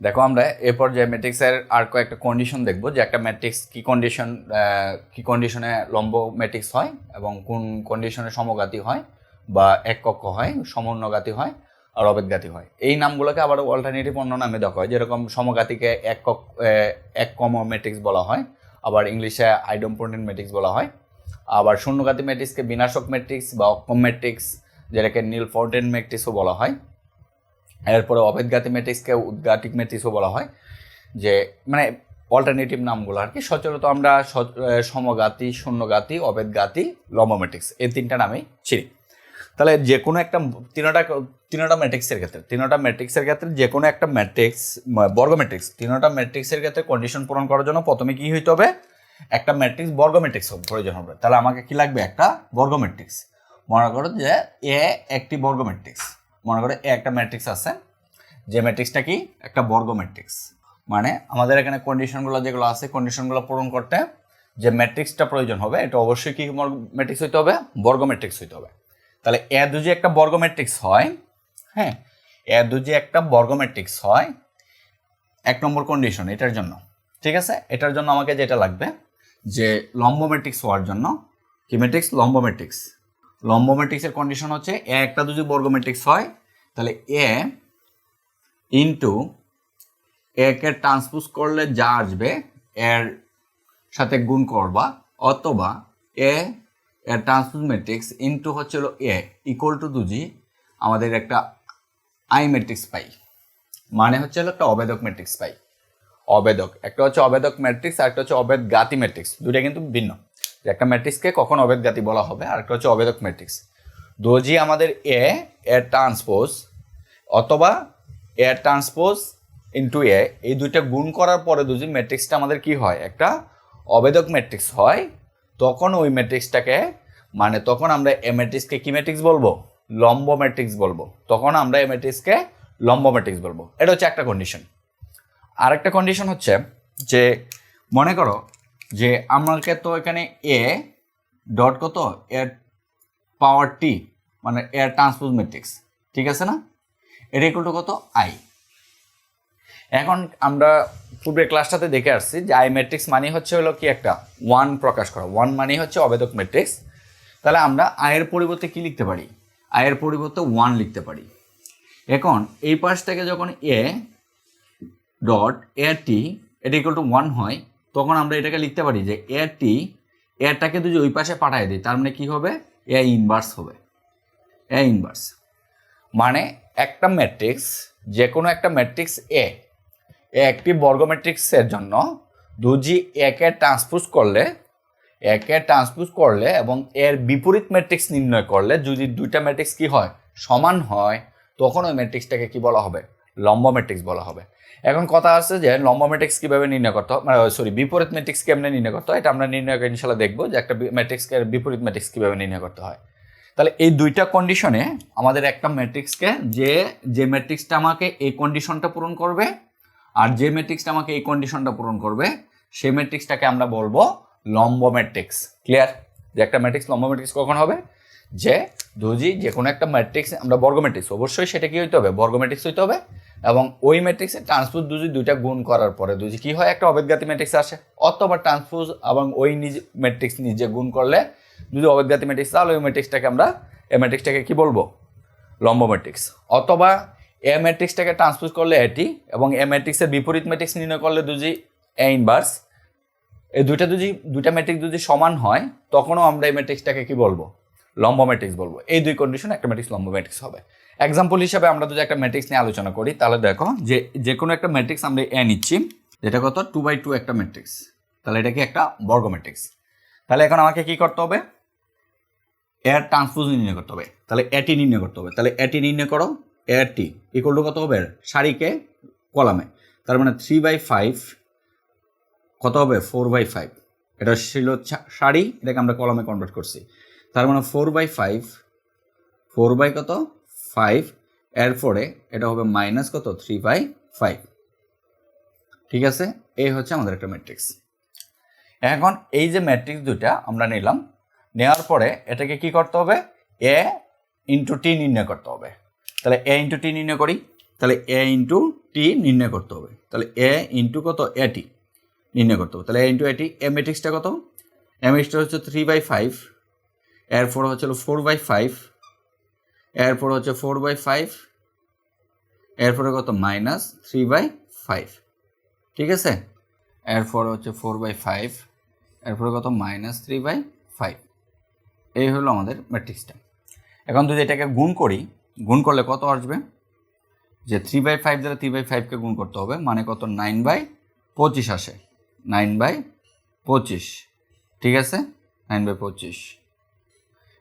দেখো আমরা এ পর্যায়ে ম্যাট্রিক্সের আর কয়েকটা কন্ডিশন দেখব যে একটা ম্যাট্রিক্স কি কন্ডিশন কি কন্ডিশনে লম্ব ম্যাট্রিক্স হয় এবং কোন কন্ডিশনে সমগাতি হয় বা এক কক্ষ হয় সমন্বগাতি হয় আর অবেদগাতি হয়। এই নামগুলোকে আবার অল্টারনেটিভ অন্য নামে দেখা হয়, যেরকম সমগাতিকে এক এক কম ম্যাট্রিক্স বলা হয়, আবার ইংলিশে আইডম্পোর্টেন্ট ম্যাট্রিক্স বলা হয়, আবার শূন্যগাতি ম্যাট্রিক্সকে বিনাশক ম্যাট্রিক্স বা অক্ষম ম্যাট্রিক্স যেটাকে নীল ফোর্টেন ম্যাট্রিক্সও বলা হয়। এরপরে অবেদগাতি ম্যাট্রিক্সকে উদ্গাতিক ম্যাট্রিক্সও বলা হয়, যে মানে অল্টারনেটিভ নামগুলো আর কি। সচরাচর আমরা সমগাতি, শূন্যগাতি অবেদগাতি লম্ব এই তিনটা নামেই চিনি। তাহলে যে কোনো একটা তিনোটা তিনোটা ম্যাট্রিক্সের ক্ষেত্রে, তিনোটা ম্যাট্রিক্সের ক্ষেত্রে যে কোনো একটা ম্যাট্রিক্স বর্গ ম্যাট্রিক্স তিনোটা ম্যাট্রিক্সের ক্ষেত্রে কন্ডিশন পূরণ করার জন্য প্রথমে কি হইতে হবে? একটা ম্যাট্রিক্স বর্গ ম্যাট্রিক্স প্রয়োজন হবে। তাহলে আমাকে কি লাগবে? একটা বর্গ ম্যাট্রিক্স মনে করো যে এ একটি বর্গ ম্যাট্রিক্স মনে করো এ একটা ম্যাট্রিক্স আছে, যে ম্যাট্রিক্সটা কি? একটা বর্গ ম্যাট্রিক্স মানে আমাদের এখানে কন্ডিশনগুলো যেগুলো আছে কন্ডিশনগুলো পূরণ করতে যে ম্যাট্রিক্সটা প্রয়োজন হবে, এটা অবশ্যই কি ম্যাট্রিক্স হইতে হবে? বর্গ ম্যাট্রিক্স হইতে হবে। তাহলে এ দুজি একটা বর্গ ম্যাট্রিক্স হয় হ্যাঁ? এ দুজি একটা বর্গ ম্যাট্রিক্স হয়, এক নম্বর কন্ডিশন এটার জন্য। ঠিক আছে? এটার জন্য আমাকে যেটা লাগবে, যে লম্ব ম্যাট্রিক্স হওয়ার জন্য, কি ম্যাট্রিক্স লম্ব ম্যাট্রিক্স লম্ব ম্যাট্রিক্সের কন্ডিশন হচ্ছে এ একটা দুজি বর্গ ম্যাট্রিক্স হয় তাহলে এ ইন্টু একে ট্রান্সপোজ করলে যা আসবে, এর সাথে গুণ করবা, অথবা এ, এর ট্রান্সপোজ ম্যাট্রিক্স ইন্টু হচ্ছে হলো এ ইকুয়াল টু দুজি আমাদের একটা আই ম্যাট্রিক্স পাই। মানে হচ্ছে হলো একটা অবেদক ম্যাট্রিক্স পাই। অবেদক একটা হচ্ছে অবেদক ম্যাট্রিক্স আর একটা হচ্ছে অবেদ গাতি ম্যাট্রিক্স দুটা কিন্তু ভিন্ন। একটা ম্যাট্রিক্সকে কখন অবেদ গাতি বলা হবে, আর একটা হচ্ছে অবেদক ম্যাট্রিক্স দোজি আমাদের এ এর ট্রান্সপোজ অথবা এর ট্রান্সপোজ ইন্টু এ এই দুইটা গুণ করার পরে দুজি ম্যাট্রিক্সটা আমাদের কি হয়? একটা অবেদক ম্যাট্রিক্স হয়, তখন ওই ম্যাট্রিক্সটাকে মানে তখন আমরা এ ম্যাট্রিক্সকে কি ম্যাট্রিক্স বলব? লম্ব ম্যাট্রিক্স বলব। তখন আমরা এ ম্যাট্রিক্সকে লম্ব ম্যাট্রিক্স বলব। এটা হচ্ছে একটা কন্ডিশন আরেকটা কন্ডিশন হচ্ছে যে, মনে করো যে আমাকে তো এখানে এ ডট কত? এর পাওয়ার টি মানে এর ট্রান্সপোজ ম্যাট্রিক্স ঠিক আছে না? এটা ইকুয়াল টু কত? আই এখন আমরা পূর্বের ক্লাসটাতে দেখে আসছি যে আই ম্যাট্রিক্স মানে হচ্ছে হলো কি একটা? ওয়ান প্রকাশ করা। ওয়ান মানে হচ্ছে অবেদক ম্যাট্রিক্স তাহলে আমরা আয়ের পরিবর্তে কি লিখতে পারি? আয়ের পরিবর্তে ওয়ান লিখতে পারি। এখন এই পাশ থেকে যখন এ ডট এ টি এটা ইকুয়াল টু ওয়ান হয়, তখন আমরা এটাকে লিখতে পারি যে এ টি এটাকে যদি ওই পাশে পাঠিয়ে দিই, তার মানে কি হবে? এ ইনভার্স হবে। এ ইনভার্স মানে একটা ম্যাট্রিক্স যে কোনো একটা ম্যাট্রিক্স এ একটি বর্গ ম্যাট্রিক্সের জন্য দুজি একে ট্রান্সপোজ করলে, একে ট্রান্সপোজ করলে এবং এর বিপরীত ম্যাট্রিক্স নির্ণয় করলে যদি দুইটা ম্যাট্রিক্স কি হয়? সমান হয়, তখন ওই ম্যাট্রিক্সটাকে কি বলা হবে? লম্ব ম্যাট্রিক্স বলা হবে। এখন কথা আছে যে লম্ব ম্যাট্রিক্স কীভাবে নির্ণয় করতে মানে সরি বিপরীত ম্যাট্রিক্স কেমনে নির্ণয় করতে হয়? এটা আমরা নির্ণয় ইনশাল্লাহ দেখব যে একটা ম্যাট্রিক্সকে বিপরীত ম্যাট্রিক্স কীভাবে নির্ণয় করতে হয়। তাহলে এই দুইটা কন্ডিশনে আমাদের একটা ম্যাট্রিক্সকে যে যে ম্যাট্রিক্সটা আমাকে এই কন্ডিশনটা পূরণ করবে আর যে ম্যাট্রিক্সটা আমাকে এই কন্ডিশনটা পূরণ করবে, সেই ম্যাট্রিক্সটাকে আমরা বলব লম্ব ম্যাট্রিক্স ক্লিয়ার যে একটা ম্যাট্রিক্স লম্ব ম্যাট্রিক্স কখন হবে? যে দুজি যে কোনো একটা ম্যাট্রিক্স আমরা বর্গ ম্যাট্রিক্স অবশ্যই সেটা কি হইতে হবে? বর্গ ম্যাট্রিক্স হইতে হবে এবং ওই ম্যাট্রিক্সে ট্রান্সপোজ দুজি দুইটা গুণ করার পরে দুজি কি হয়? একটা অবেদগাতি ম্যাট্রিক্স আসে। অথবা ট্রান্সপোজ এবং ওই নিজ ম্যাট্রিক্স নিজে গুণ করলে যদি অবেদগাতি ম্যাট্রিক্স তাহলে ওই ম্যাট্রিক্সটাকে আমরা এ ম্যাট্রিক্সটাকে কি বলব? লম্ব ম্যাট্রিক্স অথবা এ ম্যাট্রিক্সটাকে ট্রান্সপোজ করলে এটি এবং এ ম্যাট্রিক্সের বিপরীত ম্যাট্রিক্স নির্ণয় করলে দুজি এ ইনভার্স এই দুইটা যদি, দুইটা ম্যাট্রিক্স যদি সমান হয়, তখনও আমরা এই ম্যাট্রিক্সটাকে কি বলব? লম্ব ম্যাট্রিক্স বলব। এই দুই কন্ডিশন একটা ম্যাট্রিক্স লম্ব ম্যাট্রিক্স হবে। এক্সাম্পল হিসাবে আমরা যদি একটা ম্যাট্রিক্স নিয়ে আলোচনা করি, তাহলে দেখো যে যে কোনো একটা ম্যাট্রিক্স আমরা এ নিচ্ছি, যেটা কত? টু বাই টু একটা ম্যাট্রিক্স তাহলে এটা কি একটা বর্গ ম্যাট্রিক্স তাহলে এখন আমাকে কি করতে হবে? এর ট্রান্সপোজ নির্ণয় করতে হবে। তাহলে এটি নির্ণয় করতে হবে। তাহলে এটি নির্ণয় করো এর টি ইকুয়াল টু কত হবে? সারিকে কলামে। তার মানে থ্রি বাই ফাইভ কত হবে? ফোর বাই ফাইভ এটা ছিল সারি এটাকে আমরা কলমে কনভার্ট করছি। তার মানে four by five four by কত? ফাইভ এর এরপরে এটা হবে মাইনাস কত? থ্রি বাই ফাইভ ঠিক আছে? এই হচ্ছে আমাদের একটা ম্যাট্রিক্স এখন এই যে ম্যাট্রিক্স দুটা আমরা নিলাম, নেওয়ার পরে এটাকে কি করতে হবে? এ ইন্টু টি নির্ণয় করতে হবে। তাহলে এ ইন্টু টি নির্ণয় করি। তাহলে এ ইন্টু টি নির্ণয় করতে হবে। তাহলে এ ইন্টু কত? এটি নির্ণয় করতে হবে। তাহলে এ ইন্টু এটি এ ম্যাট্রিক্সটা কত? এ ম্যাট্রিক্সটা হচ্ছে থ্রি বাই ফাইভ এরপর হচ্ছে ফোর বাই ফাইভ এরপর হচ্ছে ফোর বাই ফাইভ এরপরে কত? মাইনাস থ্রি বাই ফাইভ ঠিক আছে? এরপর হচ্ছে ফোর বাই ফাইভ এরপরে কত? মাইনাস থ্রি বাই ফাইভ এই হলো আমাদের ম্যাট্রিক্সটা এখন যদি এটাকে গুণ করি, গুণ করলে কত আসবে? যে থ্রি বাই ফাইভ দ্বারা থ্রি বাই ফাইভকে গুণ করতে হবে মানে কত? নাইন বাই পঁচিশ আসে। নাইন বাই পঁচিশ। ঠিক আছে? নাইন বাই পঁচিশ।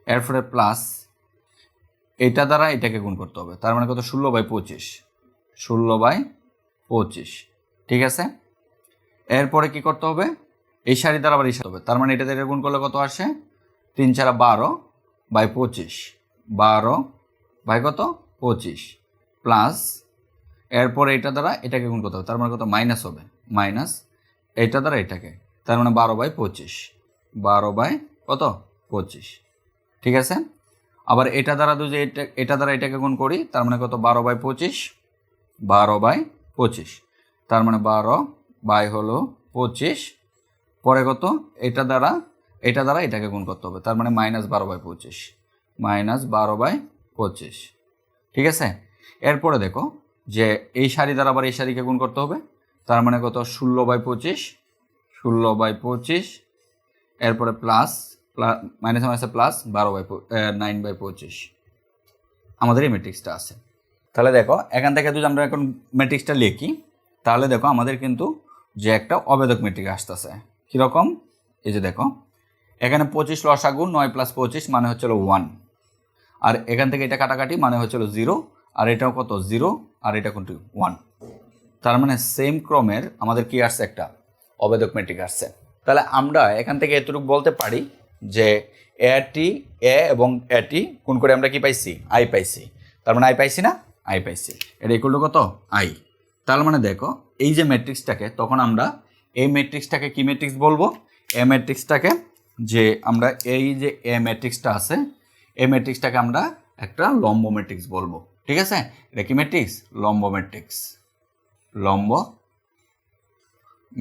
এরপরে প্লাস এটা দ্বারা এটাকে গুণ করতে হবে। তার মানে কত? ষোলো বাই পঁচিশ। ষোলো বাই পঁচিশ। ঠিক আছে? এরপরে কি করতে হবে? এই শাড়ি দ্বারা আবার এই হবে। তার মানে এটা গুণ করলে কত আসে? তিন চারা বারো বাই পঁচিশ। বারো বাই কত? পঁচিশ। প্লাস এরপরে এটা দ্বারা এটাকে গুণ করতে হবে। তার মানে কত? মাইনাস হবে। মাইনাস এটা দ্বারা এটাকে। তার মানে বারো বাই পঁচিশ। বারো বাই কত? পঁচিশ। ঠিক আছে? আবার এটা দ্বারা যদি এটা এটা দ্বারা এটাকে গুণ করি, তার মানে কত? বারো বাই পঁচিশ। বারো বাই পঁচিশ। তার মানে বারো বাই হলো পঁচিশ। পরে কত? এটা দ্বারা এটা দ্বারা এটাকে গুণ করতে হবে। তার মানে মাইনাস বারো বাই পঁচিশ। মাইনাস বারো বাই পঁচিশ। ঠিক আছে? এরপরে দেখো যে এই শাড়ি দ্বারা আবার এই শাড়িকে গুণ করতে হবে। তার মানে কত? ষোলো বাই পঁচিশ। ষোলো বাই পঁচিশ। এরপরে প্লাস মাইনাস মাইনাসে প্লাস বারো বাই নাইন বাই পঁচিশ। আমাদের এই ম্যাট্রিক্সটা আছে। তাহলে দেখো, এখান থেকে যদি আমরা এখন ম্যাট্রিক্সটা লিখি, তাহলে দেখো আমাদের কিন্তু যে একটা অবেদক ম্যাট্রিক আসতেছে। কীরকম? এই যে দেখো, এখানে পঁচিশ লসাগু, নয় প্লাস পঁচিশ মানে হচ্ছিল ওয়ান আর এখান থেকে এটা কাটাকাটি মানে হচ্ছিল জিরো আর এটাও কত? জিরো আর এটা কোনটি? ওয়ান তার মানে সেম ক্রমের আমাদের কি আসছে একটা? অবেদক মেট্রিক আসছে। তাহলে আমরা এখান থেকে এতটুকু বলতে পারি যে এটি এ এবং এটি কোন করে আমরা কি পাইছি? আই পাইছি। তার মানে আই পাইছি না? আই পাইছি। এটা ইকুয়াল কত? আই তার মানে দেখো, এই যে ম্যাট্রিক্সটাকে তখন আমরা এই ম্যাট্রিক্সটাকে কি ম্যাট্রিক্স বলব? এ ম্যাট্রিক্সটাকে যে আমরা এই যে এ ম্যাট্রিক্সটা আছে, এই ম্যাট্রিক্সটাকে আমরা একটা লম্ব ম্যাট্রিক্স বলব। ঠিক আছে? এটা কি ম্যাট্রিক্স লম্ব ম্যাট্রিক্স লম্ব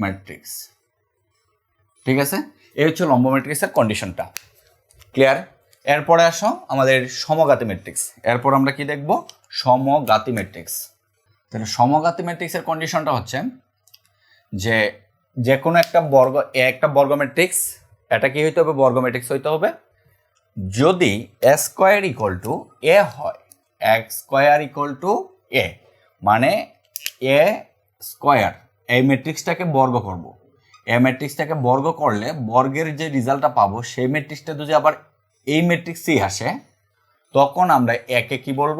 ম্যাট্রিক্স ঠিক আছে? এই হচ্ছে লম্ব ম্যাট্রিক্সের কন্ডিশনটা ক্লিয়ার এরপরে আসো আমাদের সমগাতি ম্যাট্রিক্স এরপর আমরা কি দেখব? সমগাতি ম্যাট্রিক্স তাহলে সমগাতি ম্যাট্রিক্সের কন্ডিশনটা হচ্ছে যে যে কোনো একটা বর্গ একটা বর্গ ম্যাট্রিক্স এটা কি হইতে হবে? বর্গ ম্যাট্রিক্স হইতে হবে। যদি A square equal to A হয় X square equal to A মানে এ স্কোয়ার, এই ম্যাট্রিক্সটাকে বর্গ করব। এ ম্যাট্রিক্সটাকে বর্গ করলে বর্গের যে রেজাল্টটা পাবো, সেই ম্যাট্রিক্সটা যদি আবার এই ম্যাট্রিক্সই আসে, তখন আমরা একে কি বলব?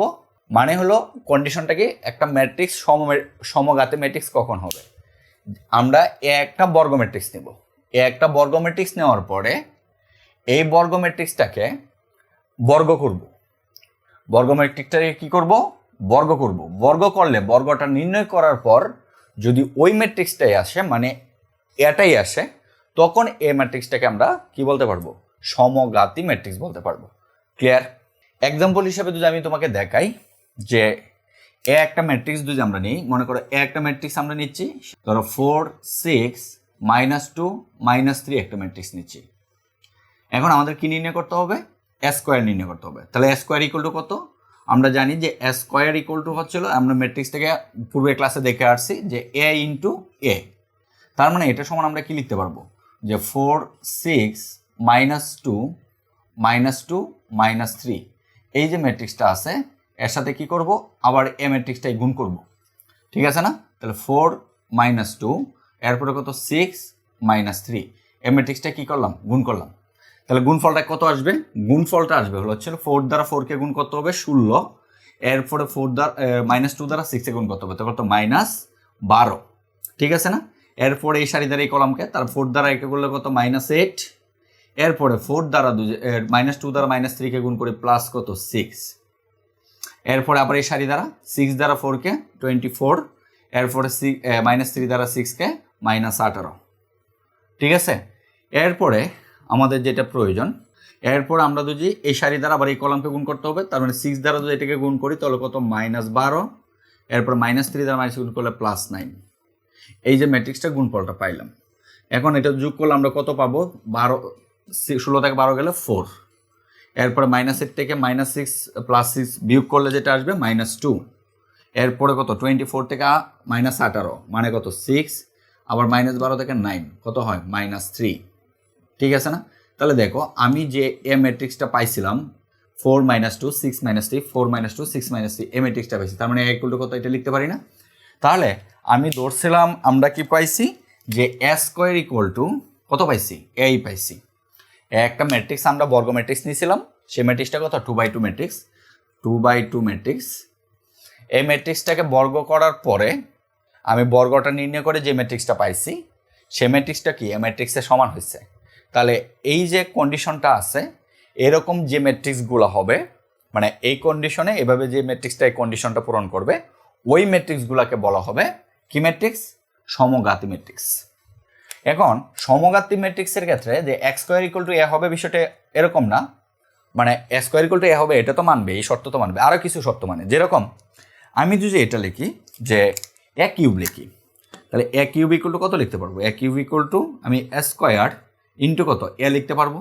মানে হলো কন্ডিশনটা কি? একটা ম্যাট্রিক্স সম সমগাতে ম্যাট্রিক্স কখন হবে? আমরা এ একটা বর্গ ম্যাট্রিক্স নেব। এ একটা বর্গ ম্যাট্রিক্স নেওয়ার পরে এই বর্গ ম্যাট্রিক্সটাকে বর্গ করব। বর্গ ম্যাট্রিক্সটাকে কি করব? বর্গ করব। বর্গ করলে বর্গটা নির্ণয় করার পর যদি ওই ম্যাট্রিক্সটাই আসে মানে এটাই আসে, তখন এই ম্যাট্রিক্সটাকে আমরা কি বলতে পারব? সমগাতি ম্যাট্রিক্স বলতে পারব। ক্লিয়ার এক্সাম্পল হিসাবে যদি আমি তোমাকে দেখাই যে এ একটা ম্যাট্রিক্স যদি আমরা নিই, মনে করো এ একটা ম্যাট্রিক্স আমরা নিচ্ছি, ধরো four six minus two minus three একটা ম্যাট্রিক্স নিচ্ছি। এখন আমাদের কি নির্ণয় করতে হবে? স্কোয়ার নির্ণয় করতে হবে। তাহলে স্কোয়ার ইকুয়াল টু কত? আমরা জানি যে স্কোয়ার ইকুয়াল টু হচ্ছিল, আমরা ম্যাট্রিক্স থেকে পূর্বে ক্লাসে দেখে আসছি যে এ ইন্টু এ তার মানে এটা সমান আমরা কি লিখতে পারব? যে four six minus two minus two minus three এই যে ম্যাট্রিক্সটা আছে এর সাথে কি করব? আবার এ ম্যাট্রিক্সটাই গুণ করব। ঠিক আছে না? তাহলে ফোর মাইনাস টু এরপরে কত? সিক্স মাইনাস থ্রি এ ম্যাট্রিক্সটা কী করলাম? গুণ করলাম। তাহলে গুণফলটা কত আসবে? গুণফলটা আসবে হলো হচ্ছে ফোর দ্বারা ফোরকে গুণ করতে হবে ষোলো, এরপরে ফোর দ্বারা মাইনাস টু দ্বারা সিক্সে গুণ করতে হবে। তো কত? মাইনাস বারো। ঠিক আছে না? এরপরে এই সারি দ্বারা এই কলামকে তার ফোর দ্বারা একে করলে কত? মাইনাস এইট এরপরে ফোর দ্বারা দু মাইনাস টু দ্বারা মাইনাস থ্রিকে গুণ করে প্লাস কত? সিক্স এরপরে আবার এই সারি দ্বারা সিক্স দ্বারা ফোরকে টোয়েন্টি ফোর এরপরে সিক্স মাইনাস থ্রি দ্বারা সিক্সকে মাইনাস আঠারো। ঠিক আছে? এরপরে আমাদের যেটা প্রয়োজন, এরপর আমরা যদি এই সারি দ্বারা আবার এই কলামকে গুণ করতে হবে, তার মানে সিক্স দ্বারা যদি এটাকে গুণ করি, তাহলে কত? মাইনাস বারো। এরপর মাইনাস থ্রি দ্বারা মাইনাস গুণ করলে প্লাস নাইন এই যে ম্যাট্রিক্সটা গুণফলটা পাইলাম। এখন এটা যোগ করলে আমরা কত পাবো? বারো, ষোলো থেকে বারো গেলে ফোর এরপরে মাইনাসের থেকে মাইনাস সিক্স প্লাস সিক্স বিয়োগ করলে যেটা আসবে মাইনাস টু এরপরে কত? টোয়েন্টি ফোর থেকে মাইনাস আঠারো। মানে কত? সিক্স আবার মাইনাস বারো থেকে নাইন কত হয়? মাইনাস থ্রি ঠিক আছে না? তাহলে দেখো, আমি যে এ ম্যাট্রিক্সটা পাইছিলাম four minus two six minus three four minus two six minus three এ ম্যাট্রিক্সটা পাইছি। তার মানে এক কত? এটা লিখতে পারি না। তাহলে আমি ধরছিলাম, আমরা কি পাইছি? যে এ স্কোয়ার ইকুয়াল টু কত পাইছি? এই পাইছি। একটা ম্যাট্রিক্স আমরা বর্গ ম্যাট্রিক্স নিয়েছিলাম, সেই ম্যাট্রিক্সটা কত? Two by two matrix two by two matrix এই ম্যাট্রিক্সটাকে বর্গ করার পরে আমি বর্গটা নির্ণয় করে যে ম্যাট্রিক্সটা পাইছি সে ম্যাট্রিক্সটা কি? এই ম্যাট্রিক্সের সমান হয়েছে। তাহলে এই যে কন্ডিশনটা আছে, এরকম যে ম্যাট্রিক্সগুলো হবে মানে এই কন্ডিশনে এভাবে যে ম্যাট্রিক্সটা এই কন্ডিশনটা পূরণ করবে, ওই ম্যাট্রিক্সগুলোকে বলা হবে কি ম্যাট্রিক্স সমগাতি ম্যাট্রিক্স এখন সমগাতি ম্যাট্রিক্সের ক্ষেত্রে যে X square equal to A হবে বিষয়টা এরকম না। মানে A square equal to A হবে, এটা তো মানবে, এই শর্ত তো মানবে আরও কিছু শর্ত মানে। যেরকম, আমি যদি এটা লিখি যে এ কিউব লিখি, তাহলে এ কিউব ইকুয়াল টু কত লিখতে পারব? এ কিউব ইকুয়াল টু আমি এ স্কোয়ার ইন্টু কত? এ লিখতে পারব।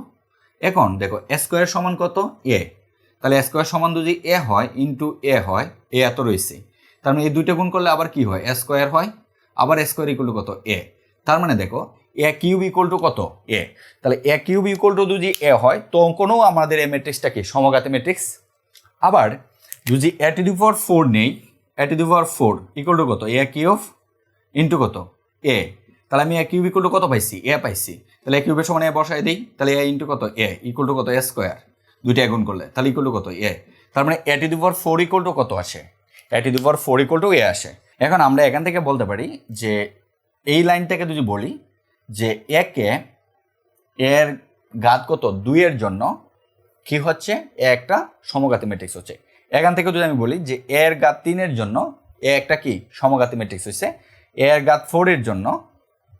এখন দেখো এ স্কোয়ার সমান কত? এ তাহলে এ স্কোয়ার সমান যদি এ হয় ইন্টু এ হয় এ এত রয়েছে। তার মানে এই দুইটা গুণ করলে আবার কি হয়? এ স্কোয়ার হয়। আবার এ স্কোয়ার ইকুয়াল টু কত? এ তার মানে দেখো এ কিউব ইকুয়াল টু কত? এ তাহলে এ কিউব ইকুয়াল টু যদি এ হয়, তো কোনো আমাদের এ ম্যাট্রিক্সটা কি? সমগাতি ম্যাট্রিক্স আবার, যদি এ টু দি পাওয়ার ফোর নেই A to the power four equal to কত? এ কিউব ইন্টু কত? এ তাহলে আমি এ কিউব ইকুয়াল টু কত পাইছি? এ পাইছি। তাহলে এ কিউবের সমান এ বসাই দিই, তাহলে এ ইন্টু কত? এ ইকুয়াল টু কত? এ স্কোয়ার দুইটা গুণ করলে, তাহলে ইকুয়াল টু কত? এ তার মানে A to the power four equal to কত আসে? A to the power four equal to A আসে। এখন আমরা এখান থেকে বলতে পারি যে এই লাইনটাকে যদি বলি যে একে এর ঘাত কত? দুইয়ের জন্য কি হচ্ছে? এ একটা সমগাতি ম্যাট্রিক্স হচ্ছে। এখান থেকে যদি আমি বলি যে এর ঘাত তিনের জন্য এ একটা কি? সমগাতি ম্যাট্রিক্স হচ্ছে এর ঘাত ফোরের জন্য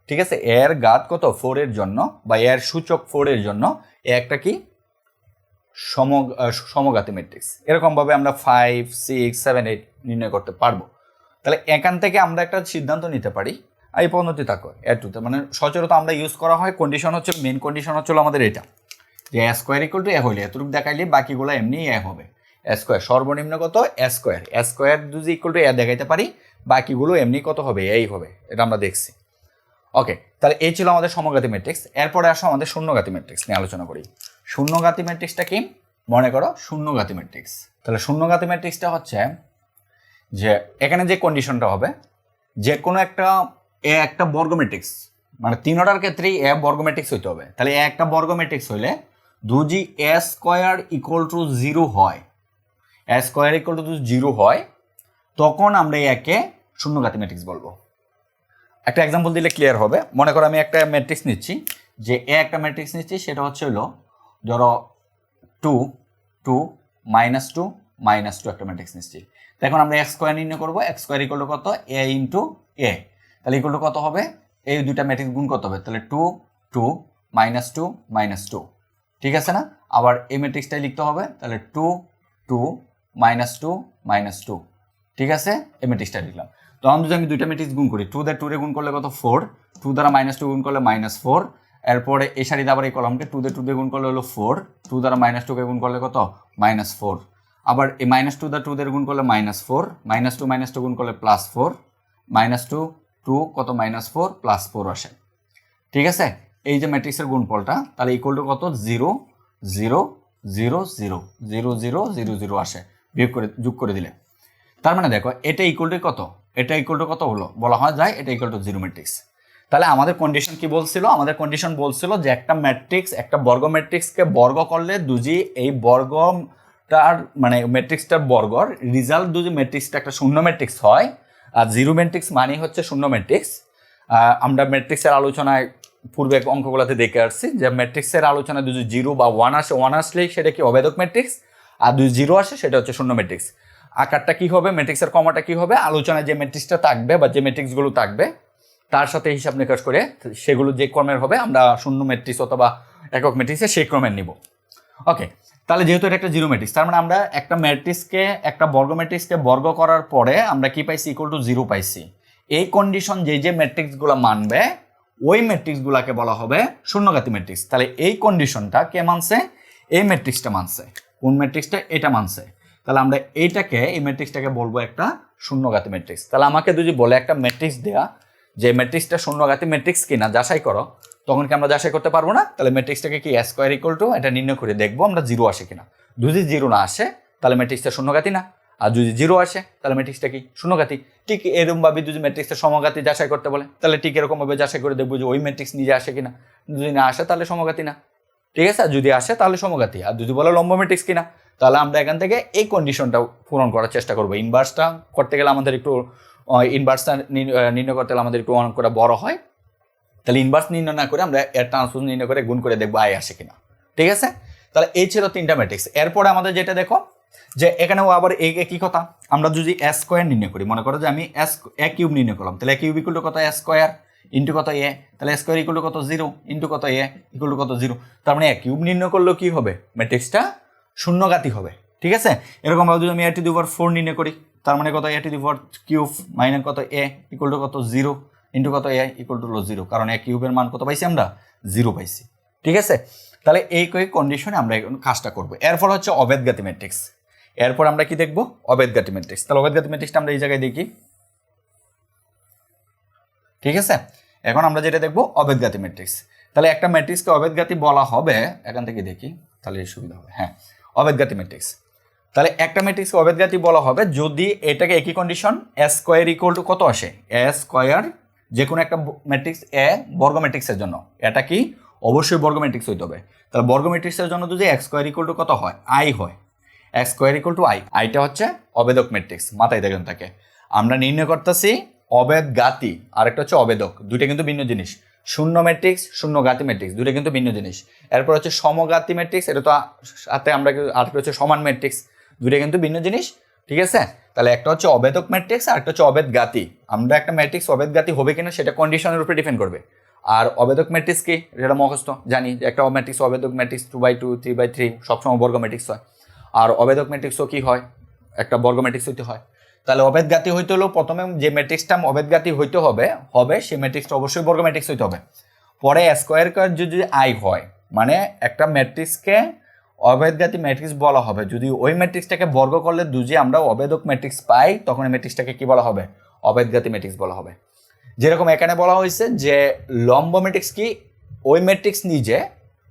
ঠিক আছে? এর ঘাত কত? ফোরের জন্য বা এর সূচক ফোরের জন্য এ একটা কি? সম আহ, সমগাতি ম্যাট্রিক্স এরকমভাবে আমরা ফাইভ সিক্স সেভেন এইট নির্ণয় করতে পারব। তাহলে এখান থেকে আমরা একটা সিদ্ধান্ত নিতে পারি এই পদ্ধতি থাকো এ টুতে মানে সচরাচর আমরা ইউজ করা হয় কন্ডিশন হচ্ছে মেন কন্ডিশন হচ্ছে আমাদের এটা। যে A square equal to A হইলে এতটুকু দেখাইলে বাকিগুলো এমনি এ হবে। স্কোয়ার সর্বনিম্ন কত? স্কোয়ার স্কোয়ার যদি ইকুয়াল টু এ দেখাইতে পারি, বাকিগুলো এমনি কত হবে? এই হবে। এটা আমরা দেখছি। ওকে তাহলে এই ছিল আমাদের সমগাতি ম্যাট্রিক্স এরপরে আসো আমাদের শূন্যগাতি ম্যাট্রিক্স নিয়ে আলোচনা করি। শূন্যগাতি ম্যাট্রিক্সটা কি? মনে করো, শূন্যগাতি ম্যাট্রিক্স তাহলে শূন্যগাতি ম্যাট্রিক্সটা হচ্ছে যে, এখানে যে কন্ডিশনটা হবে যে কোনো একটা এ একটা বর্গ ম্যাট্রিক্স মানে অর্ডার ক্ষেত্রেই এ বর্গ ম্যাট্রিক্স হইতে হবে। তাহলে এ একটা বর্গ ম্যাট্রিক্স হইলে দুজি A square equal to zero হয়। A square equal to zero হয়, তখন আমরা একে শূন্যঘাতী ম্যাট্রিক্স বলব। একটা এক্সাম্পল দিলে ক্লিয়ার হবে। মনে করো আমি একটা ম্যাট্রিক্স নিচ্ছি। যে এ একটা ম্যাট্রিক্স নিচ্ছি, সেটা হচ্ছে হলো, ধরো two two minus two minus two একটা ম্যাট্রিক্স নিচ্ছি। এখন আমরা এক্স স্কোয়ার নির্ণয় করব। এক্স স্কোয়ার ইকুয়াল কত? এ ইন্টু এ তাহলে ইকুয়াল টু কত হবে? এই দুইটা ম্যাট্রিক্স গুণ কত হবে। তাহলে two two minus two minus two ঠিক আছে না? আবার এই ম্যাট্রিক্সটাই লিখতে হবে। তাহলে two two minus two minus two ঠিক আছে? এই ম্যাট্রিক্সটা লিখলাম। তখন যদি আমি দুইটা ম্যাট্রিক্স গুণ করি টু দ্য টু রে গুণ করলে কত? ফোর টু দ্বারা মাইনাস টু গুণ করলে মাইনাস ফোর এরপরে এই সারিতে আবার এই কলমকে টু দে টু দিয়ে গুণ করলে হলো ফোর টু দ্বারা মাইনাস টুকে গুণ করলে কত? মাইনাস ফোর আবার এই মাইনাস টু দ্য টু দিয়ে গুণ করলে minus four minus two minus two গুণ করলে plus four minus two two কত মাইনাস ফোর প্লাস ফোর আসে। ঠিক আছে? এই যে ম্যাট্রিক্সের গুণফলটা, তাহলে ইকুয়াল টু কত? Zero zero zero zero zero zero zero zero আসে। বিয়োগ করে, যোগ করে দিলে। তার মানে দেখো, এটা ইকুয়াল টু কত? এটা ইকুয়াল টু কত হলো? বলা হয় যায়, এটা ইকুয়াল টু জিরো ম্যাট্রিক্স তাহলে আমাদের কন্ডিশন কি বলছিল? আমাদের কন্ডিশন বলছিল যে একটা ম্যাট্রিক্স একটা বর্গ ম্যাট্রিক্সকে বর্গ করলে দুজি এই বর্গটার মানে ম্যাট্রিক্সটার বর্গর রেজাল্ট যদি ম্যাট্রিক্সটা একটা শূন্য ম্যাট্রিক্স হয় আর জিরো ম্যাট্রিক্স মানে হচ্ছে শূন্য ম্যাট্রিক্স আমরা ম্যাট্রিক্সের আলোচনায় পূর্বে অঙ্কগুলোতে দেখে আসছি যে ম্যাট্রিক্সের আলোচনায় যদি জিরো বা ওয়ান আসে ওয়ান আসলেই সেটা কি অবেদক ম্যাট্রিক্স আর যদি জিরো আসে, সেটা হচ্ছে শূন্য ম্যাট্রিক্স আকারটা কি হবে ম্যাট্রিক্সের কমাটা কি হবে, আলোচনায় যে ম্যাট্রিক্সটা থাকবে বা যে ম্যাট্রিক্সগুলো থাকবে, তার সাথে হিসাব নিকাশ করে সেগুলো যে ক্রমের হবে, আমরা শূন্য ম্যাট্রিক্স অথবা একক ম্যাট্রিক্সে সেই ক্রমের নিব। ওকে তাহলে যেহেতু এটা একটা জিরো ম্যাট্রিক্স তার মানে আমরা একটা ম্যাট্রিক্সকে একটা বর্গ ম্যাট্রিক্সকে বর্গ করার পরে আমরা কি পাইছি? ইকুয়াল টু জিরো পাইছি। এই কন্ডিশন যে যে ম্যাট্রিক্সগুলো মানবে, ওই ম্যাট্রিক্সগুলোকে বলা হবে শূন্যঘাতী ম্যাট্রিক্স তাহলে এই কন্ডিশনটা কে মানছে? এই ম্যাট্রিক্সটা মানছে। কোন ম্যাট্রিক্সটা এটা মানছে। তাহলে আমরা এইটাকে, এই ম্যাট্রিক্সটাকে বলব একটা শূন্যঘাতী ম্যাট্রিক্স তাহলে আমাকে যদি বলে একটা ম্যাট্রিক্স দেয়া যে ম্যাট্রিক্সটা শূন্যঘাতী ম্যাট্রিক্স কিনা, যাচাই করো। তখন কি আমরা যাচাই করতে পারব না? তাহলে ম্যাট্রিক্সটাকে কি স্কোয়ার ইকুয়াল টু এটা নির্ণয় করে দেখব আমরা জিরো আসে কিনা। যদি জিরো না আসে, তাহলে ম্যাট্রিক্সটা শূন্যঘাতী না। আর যদি জিরো আসে, তাহলে ম্যাট্রিক্সটা কি শূন্যঘাতী? ঠিক এরকমভাবে যদি ম্যাট্রিক্সটা সমঘাতী যাচাই করতে বলে, তাহলে ঠিক এরকমভাবে যাচাই করে দেখব যে ওই ম্যাট্রিক্স নিজে আসে কিনা। যদি না আসে, তাহলে সমঘাতী না। ঠিক আছে? যদি আসে, তাহলে সমঘাতী। আর যদি বলে লম্ব ম্যাট্রিক্স কিনা, তাহলে আমরা এখান থেকে এই কন্ডিশনটা পূরণ করার চেষ্টা করব। ইনভার্সটা করতে গেলে আমাদের একটু ইনভার্সটা নির্ণয় করতে গেলে আমাদের একটু অঙ্কটা বড় হয়। তাহলে ইনভার্স নির্ণয় না করে আমরা এর ট্রান্সপোজ নির্ণয় করে গুণ করে দেখব আয় আসে কিনা। ঠিক আছে? তাহলে এই ছিল তিনটা ম্যাট্রিক্স এরপরে আমাদের যেটা দেখো, যে এখানেও আবার একই কথা? আমরা যদি এস স্কোয়ার নির্ণয় করি, মনে করো যে আমি এস এ কিউব নির্ণয় করলাম, তাহলে এ কিউব ইকুল টু কত এস স্কোয়ার ইন্টু কত এ তাহলে স্কোয়ার ইকুয়াল টু কত জিরো ইন্টু কত এ ইকুয়াল টু কত জিরো তার মানে এ কিউব নির্ণয় করলেও কি হবে? ম্যাট্রিক্সটা শূন্যঘাতী হবে। ঠিক আছে? এরকম ভাবে যদি আমি এ টু দি পাওয়ার ফোর নির্ণয় করি, তার মানে কত A to the power cube minus কত এ ইকুয়াল টু কত জিরো ইন্টু কত এ ইকুয়াল টু হলো জিরো কারণ এ কিউবের মান কত পাইছি আমরা? জিরো পাইছি। ঠিক আছে? তাহলে এই কয়েক কন্ডিশনে আমরা এখন কাজটা করব। এরপর হচ্ছে অবেদগাতি ম্যাট্রিক্স এরপর আমরা কি দেখব? অবেদগাতি ম্যাট্রিক্স তাহলে অবেদগাতি ম্যাট্রিক্সটা আমরা এই জায়গায় দেখি। ঠিক আছে? এখন আমরা যেটা দেখব অবেদগাতি ম্যাট্রিক্স তাহলে একটা ম্যাট্রিক্সকে অবেদগাতি বলা হবে, এখান থেকে দেখি, তাহলে সুবিধা হবে। হ্যাঁ অবেদগাতি ম্যাট্রিক্স তাহলে একটা ম্যাট্রিক্সকে অবেদগাতি বলা হবে, যদি এটাকে একই condition S square equal to কত আসে? এস স্কোয়ার যে কোনো একটা ম্যাট্রিক্স এ বর্গ ম্যাট্রিক্সের জন্য। এটা কি? অবশ্যই বর্গ ম্যাট্রিক্স হইতে হবে। তাহলে বর্গ ম্যাট্রিক্সের জন্য যদি এক্স স্কোয়ার ইকুয়াল টু কত হয়? আই হয়। X square equal to I আইটা হচ্ছে অবেদক ম্যাট্রিক্স মাথায় দেখেন তাকে। আমরা নির্ণয় করতেছি অবেদ গাতি, আরেকটা হচ্ছে অবেদক। দুইটা কিন্তু ভিন্ন জিনিস। শূন্য ম্যাট্রিক্স শূন্য গাতি ম্যাট্রিক্স দুইটা কিন্তু ভিন্ন জিনিস। এরপর হচ্ছে সমগাতি ম্যাট্রিক্স এটা তো সাথে আমরা আরেকটা হচ্ছে সমান ম্যাট্রিক্স দুইটা কিন্তু ভিন্ন জিনিস। ঠিক আছে? তাহলে একটা হচ্ছে অবেদক ম্যাট্রিক্স আর একটা হচ্ছে অবেদ গাতি। আমরা একটা ম্যাট্রিক্স অবেদ গাতি হবে কিনা সেটা কন্ডিশনের উপরে ডিপেন্ড করবে। আর অবেদক ম্যাট্রিক্স কি? যেটা মুখস্থ, জানি একটা matrix অবেদক matrix two by two three by three সবসময় বর্গ ম্যাট্রিক্স হয়। আর অবেদক ম্যাট্রিক্সও কী হয়? একটা বর্গ ম্যাট্রিক্স হইতে হয়। তাহলে অবেদগাতি হইতে হলেও প্রথমে যে ম্যাট্রিক্সটা অবেদগাতি হইতে হবে হবে সেই ম্যাট্রিক্সটা অবশ্যই বর্গ ম্যাট্রিক্স হইতে হবে। পরে স্কোয়ার কার যদি আই হয় মানে একটা ম্যাট্রিক্সকে অবেদগাতি ম্যাট্রিক্স বলা হবে। যদি ওই ম্যাট্রিক্সটাকে বর্গ করলে দুজি আমরা অবেদক ম্যাট্রিক্স পাই, তখন এই ম্যাট্রিক্সটাকে কি বলা হবে? অবেদগাতি ম্যাট্রিক্স বলা হবে। যেরকম এখানে বলা হয়েছে যে লম্ব ম্যাট্রিক্স কি? ওই ম্যাট্রিক্স নিজে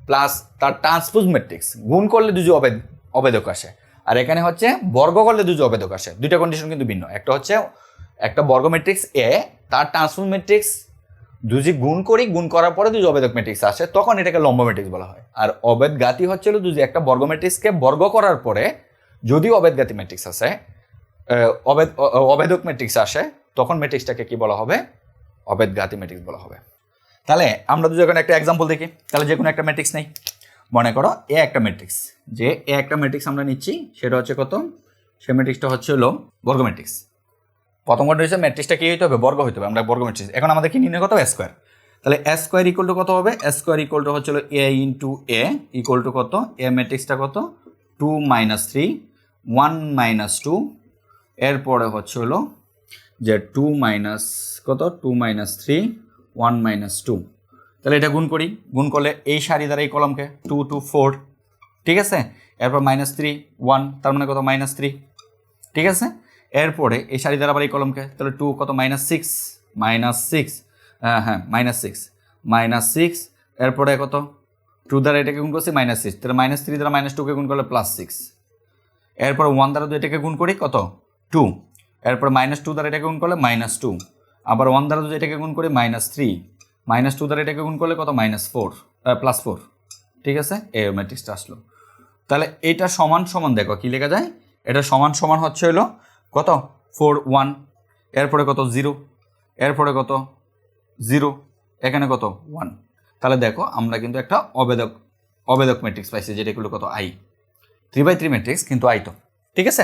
প্লাস তার ট্রান্সপোজ ম্যাট্রিক্স গুণ করলে দুজি অবেদ অবেদক আসে। আর এখানে হচ্ছে বর্গ করলে দুজি অবেদক আসে। দুইটা কন্ডিশন কিন্তু ভিন্ন। একটা হচ্ছে একটা বর্গ ম্যাট্রিক্স এ তার ট্রান্সপোজ ম্যাট্রিক্স দুজি গুণ করি, গুণ করার পরে দুজি অবেদক ম্যাট্রিক্স আসে, তখন এটাকে লম্ব ম্যাট্রিক্স বলা হয়। আর অবেদ গাতি হচ্ছিল দুজি, একটা বর্গ ম্যাট্রিক্সকে বর্গ করার পরে যদি অবেদ গাতি ম্যাট্রিক্স আসে অবেদ অবেদক ম্যাট্রিক্স আসে, তখন ম্যাট্রিক্সটাকে কি বলা হবে? অবেদ গাতি ম্যাট্রিক্স বলা হবে। তাহলে আমরা যদি এখন একটা এক্সাম্পল দেখি। তাহলে যে কোনো একটা ম্যাট্রিক্স নেই। মনে করো এ একটা ম্যাট্রিক্স যে এ একটা ম্যাট্রিক্স আমরা নিচ্ছি, সেটা হচ্ছে কত? সে ম্যাট্রিক্সটা হচ্ছে হলো বর্গ ম্যাট্রিক্স প্রথম হচ্ছে ম্যাট্রিক্সটা কি হইতে হবে? বর্গ হইতে হবে। আমরা বর্গ ম্যাট্রিক্স এখন আমাদের কি নির্ণয় কত স্কোয়ার তাহলে এ স্কোয়ার ইকুয়াল টু কত হবে? এ স্কোয়ার ইকুয়াল টু হচ্ছে A into A equal to কত? এ ম্যাট্রিক্সটা কত? Two minus three one minus two এরপরে হচ্ছে হলো যে টু মাইনাস কত? Two minus three one minus two তাহলে এটা গুণ করি। গুণ করলে এই সারি দ্বারা এই কলমকে টু টু ফোর ঠিক আছে? এরপর মাইনাস থ্রি ওয়ান তার মানে কত? মাইনাস থ্রি ঠিক আছে? এরপরে এই সারি দ্বারা আবার এই কলমকে, তাহলে টু কত? মাইনাস সিক্স মাইনাস সিক্স হ্যাঁ হ্যাঁ মাইনাস সিক্স মাইনাস সিক্স এরপরে কত? টু দ্বারা এটাকে গুণ করছি মাইনাস সিক্স তাহলে মাইনাস থ্রি দ্বারা মাইনাস টুকে গুণ করলে প্লাস সিক্স এরপর ওয়ান দ্বারা যদি এটাকে গুণ করি কত? টু এরপর মাইনাস টু দ্বারা এটাকে গুণ করলে মাইনাস টু আবার ওয়ান দ্বারা যদি এটাকে গুণ করি মাইনাস থ্রি মাইনাস টু দ্বারা এটাকে গুণ করলে কত? মাইনাস ফোর প্লাস ফোর ঠিক আছে? এই ম্যাট্রিক্সটা আসলো। তাহলে এটা সমান সমান দেখো, কি লেখা যায়? এটা সমান সমান হচ্ছে হলো কত? Four, one. এরপরে কত? জিরো। এরপরে কত? জিরো। এখানে কত? ওয়ান। তাহলে দেখো, আমরা কিন্তু একটা অবেদক অবেদক ম্যাট্রিক্স পাইছি, যেটা এগুলো কত? I three by three matrix কিন্তু আই তো। ঠিক আছে?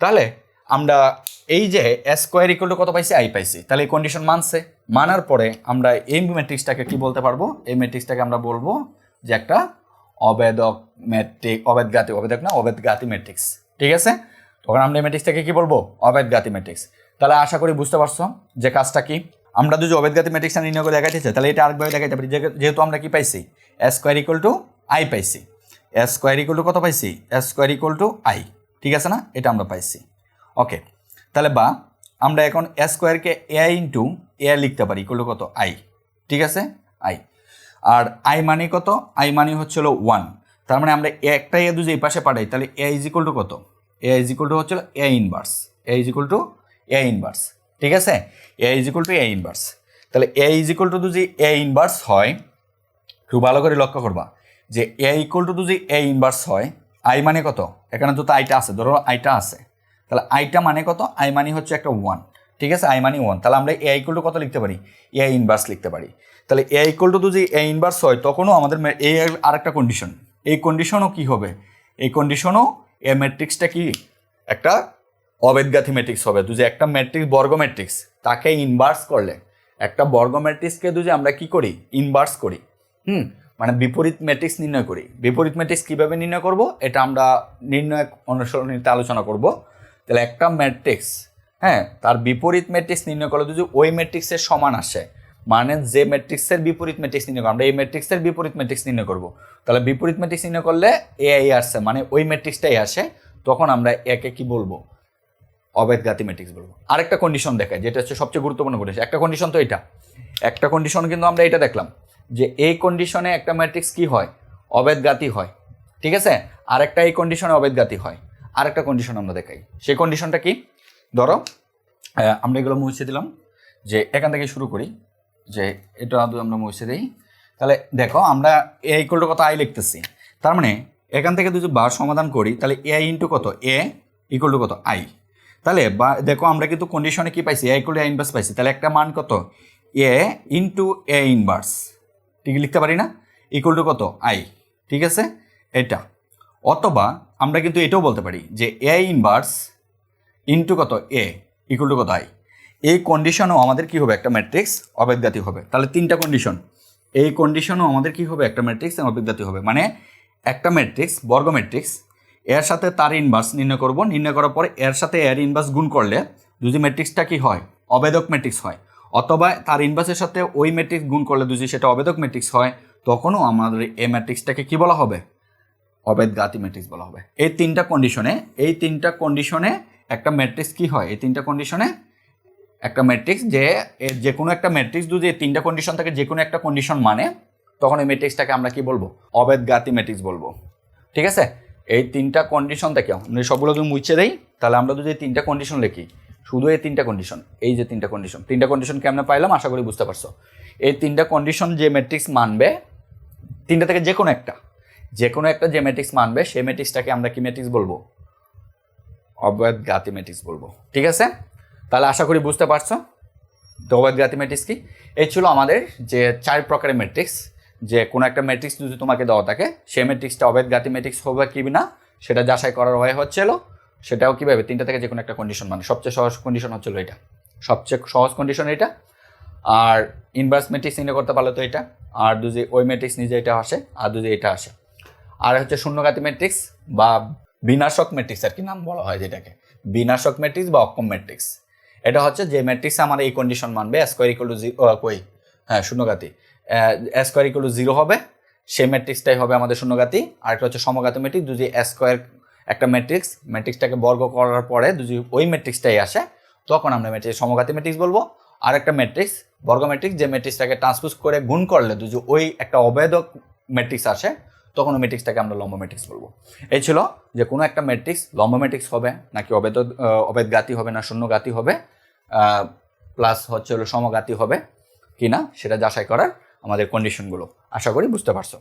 তাহলে আমরা এই যে স্কোয়ার ইকুয়াল টু কত পাইছি? আই পাইছি। তাহলে এই কন্ডিশন মানছে। মানার পরে আমরা এই ম্যাট্রিক্সটাকে কি বলতে পারব? এই ম্যাট্রিক্সটাকে আমরা বলব যে একটা অবেদক ম্যাট্রিক অবেদগাতি অবেদক না অবেদগাতি ম্যাট্রিক্স ঠিক আছে? তখন আমরা এই ম্যাট্রিক্সটাকে কী বলব? অবেদগাতি ম্যাট্রিক্স তাহলে আশা করি বুঝতে পারছ যে কাজটা কি? আমরা যদি অবেদগাতি ম্যাট্রিক্সটা নির্ণয় করে দেখাইতে চাই, তাহলে এটা আরেকভাবে দেখাইতে পারি। যেহেতু আমরা কি পাইছি? S square equal to I পাইছি। এস স্কোয়ার ইকুয়াল টু কত পাইছি? S square equal to I ঠিক আছে না? এটা আমরা পাইছি। ওকে তাহলে বা, আমরা এখন এ স্কোয়ারকে এ ইন্টু এ লিখতে পারি ইকুয়াল টু কত? আই ঠিক আছে? আই আর আই মানে কত? আই মানে হচ্ছে হলো ওয়ান তার মানে আমরা একটা এ দুজি এই পাশে পাঠাই, তাহলে এ ইজ ইকুয়াল টু কত? এ ইজ ইকুয়াল টু হচ্ছে A inverse A is equal to A inverse ঠিক আছে? A is equal to A inverse তাহলে এ ইজ ইকুয়াল টু যদি এ ইনভার্স হয়, খুব ভালো করে লক্ষ্য করবা, যে এ ইকুয়াল টু যদি এ ইনভার্স হয় আই মানে কত? এখানে তো আইটা আছে, ধরো আইটা আছে। তাহলে আইটা মানে কত? আই মানে হচ্ছে একটা ওয়ান ঠিক আছে? আই মানে ওয়ান তাহলে আমরা এ ইকুয়াল টু কত লিখতে পারি? এ ইনভার্স লিখতে পারি। তাহলে এ ইকুয়াল টু যদি এ ইনভার্স হয়, তখনও আমাদের মে- এই আরেকটা কন্ডিশন এই কন্ডিশনও কি হবে? এই কন্ডিশনও এ ম্যাট্রিক্সটা কি? একটা অবেদগাথী ম্যাট্রিক্স হবে। যে একটা ম্যাট্রিক্স বর্গ ম্যাট্রিক্স তাকে ইনভার্স করলে। একটা বর্গ ম্যাট্রিক্সকে যদি আমরা কি করি? ইনভার্স করি। হুম? মানে বিপরীত ম্যাট্রিক্স নির্ণয় করি। বিপরীত ম্যাট্রিক্স কীভাবে নির্ণয় করব? এটা আমরা নির্ণয় অনুসরণীতে আলোচনা করব। তাহলে একটা ম্যাট্রিক্স হ্যাঁ তার বিপরীত ম্যাট্রিক্স নির্ণয় করলে যদি ওই ম্যাট্রিক্সের সমান আসে। মানে যে ম্যাট্রিক্সের বিপরীত ম্যাট্রিক্স নির্ণয় করব, আমরা এই ম্যাট্রিক্সের বিপরীত ম্যাট্রিক্স নির্ণয় করব। তাহলে বিপরীত ম্যাট্রিক্স নির্ণয় করলে এ আই আসছে মানে ওই ম্যাট্রিক্সটাই আসে, তখন আমরা একে কি বলব? অবেদগাতি ম্যাট্রিক্স বলব। আরেকটা কন্ডিশন দেখায় যেটা হচ্ছে সবচেয়ে গুরুত্বপূর্ণ কন্ডিশন একটা কন্ডিশন তো এটা। একটা কন্ডিশন কিন্তু আমরা এটা দেখলাম, যে এই কন্ডিশনে একটা ম্যাট্রিক্স কি হয়? অবেদগাতি হয়। ঠিক আছে? আরেকটা এই কন্ডিশনে অবেদগাতি হয়। আরেকটা কন্ডিশন আমরা দেখাই। সেই কন্ডিশনটা কি? ধরো আমরা এগুলো মুছে দিলাম, যে এখান থেকে শুরু করি। যে এটা আদৌ আমরা মুছে দিই। তাহলে দেখো, আমরা এ ইকুয়াল টু কত? আই লিখতেছি। তার মানে এখান থেকে যদি বার সমাধান করি, তাহলে এ ইন্টু কত? এ ইকুয়াল টু কত? আই তাহলে বা, দেখো, আমরা কিন্তু কন্ডিশনে কি পাইছি? এ ইকুয়াল এ ইনভার্স পাইছি। তাহলে একটা মান কত? এ ইন্টু এ ইনভার্স ঠিক লিখতে পারি না? ইকুয়াল টু কত? আই ঠিক আছে? এটা। অথবা আমরা কিন্তু এটাও বলতে পারি যে এ ইনভার্স ইন্টু কত? এ ইকুয়াল টু কত? আই এই কন্ডিশনও আমাদের কি হবে? একটা ম্যাট্রিক্স অবেদগাতি হবে। তাহলে তিনটা কন্ডিশন এই কন্ডিশনও আমাদের কি হবে? একটা ম্যাট্রিক্স অবেদগাতি হবে। মানে একটা ম্যাট্রিক্স বর্গ ম্যাট্রিক্স এর সাথে তার ইনভার্স নির্ণয় করব। নির্ণয় করার পরে এর সাথে এর ইনভার্স গুণ করলে যদি ম্যাট্রিক্সটা কি হয়? অবেদক ম্যাট্রিক্স হয়। অথবা তার ইনভার্সের সাথে ওই ম্যাট্রিক্স গুণ করলে যদি সেটা অবেদক ম্যাট্রিক্স হয়, তখনও আমাদের এই ম্যাট্রিক্সটাকে কি বলা হবে? অবেদগাতি ম্যাট্রিক্স বলা হবে। এই তিনটা কন্ডিশনে এই তিনটা কন্ডিশনে একটা ম্যাট্রিক্স কি হয়? এই তিনটা কন্ডিশনে একটা ম্যাট্রিক্স যে, এ যে কোনো একটা ম্যাট্রিক্স যদি তিনটা কন্ডিশন থাকে, যে কোনো একটা কন্ডিশন মানে তখন এই ম্যাট্রিক্সটাকে আমরা কি বলব? অবেদগাতি ম্যাট্রিক্স বলব। ঠিক আছে? এই তিনটা কন্ডিশন থেকে সবগুলো যদি মুছে দেই, তাহলে আমরা যদি তিনটা কন্ডিশন লিখি, শুধু এই তিনটা কন্ডিশন এই যে তিনটা কন্ডিশন তিনটা কন্ডিশন আমরা পাইলাম? আশা করি বুঝতে পারছ। এই তিনটা কন্ডিশন যে ম্যাট্রিক্স মানবে, তিনটা থেকে যে কোনো একটা, যে কোনো একটা যে ম্যাট্রিক্স মানবে, সেই ম্যাট্রিক্সটাকে আমরা কি ম্যাট্রিক্স বলব? অবৈধঘাতী ম্যাট্রিক্স বলব। ঠিক আছে? তাহলে আশা করি বুঝতে পারছ। তো অবৈধঘাতী ম্যাট্রিক্স কি? এই ছিল আমাদের যে চার প্রকারের ম্যাট্রিক্স যে কোনো একটা ম্যাট্রিক্স যদি তোমাকে দেওয়া থাকে, সেই ম্যাট্রিক্সটা অবৈধঘাতী ম্যাট্রিক্স হবে কি না, সেটা যাচাই করার হয়ে হচ্ছিল। সেটাও কীভাবে? তিনটা থেকে যে কোনো একটা কন্ডিশন মানে সবচেয়ে সহজ কন্ডিশন হচ্ছিল এটা। সবচেয়ে সহজ কন্ডিশন এটা। আর ইনভার্স ম্যাট্রিক্স নির্ণয় করতে পারলে তো এটা। আর যদি ওই ম্যাট্রিক্স নিজে এটা আসে, আর যদি এটা আসে। আর হচ্ছে শূন্যঘাতী ম্যাট্রিক্স বা বিনাশক ম্যাট্রিক্স আর কি নাম বলা হয় যেটাকে। বিনাশক ম্যাট্রিক্স বা অক্ষম ম্যাট্রিক্স এটা হচ্ছে যে ম্যাট্রিক্সে আমার এই কন্ডিশন মানবে স্কোয়ার ইকুয়াল টু জিরো কই? হ্যাঁ শূন্যঘাতী। স্কোয়ার ইকুয়াল টু জিরো হবে, সেই ম্যাট্রিক্সটাই হবে আমাদের শূন্যঘাতী। আর একটা হচ্ছে সমঘাতী ম্যাট্রিক্স যদি স্কোয়ার একটা ম্যাট্রিক্স ম্যাট্রিক্সটাকে বর্গ করার পরে যদি ওই ম্যাট্রিক্সটাই আসে, তখন আমরা ম্যাট্রিক্স সমঘাতী ম্যাট্রিক্স বলব। আর একটা ম্যাট্রিক্স বর্গ ম্যাট্রিক্স যে ম্যাট্রিক্সটাকে ট্রান্সপোজ করে গুণ করলে যদি ওই একটা অবেদক ম্যাট্রিক্স আসে তখন ওই ম্যাট্রিক্সটাকে আমরা লম্ব ম্যাট্রিক্স বলব। এই ছিল যে কোনো একটা ম্যাট্রিক্স লম্ব ম্যাট্রিক্স হবে, নাকি অবেদ অবেদগাতি হবে না শূন্যগাতি হবে প্লাস হচ্ছে হলো সমগাতি হবে কি না সেটা যাচাই করার আমাদের কন্ডিশনগুলো আশা করি বুঝতে পারছ।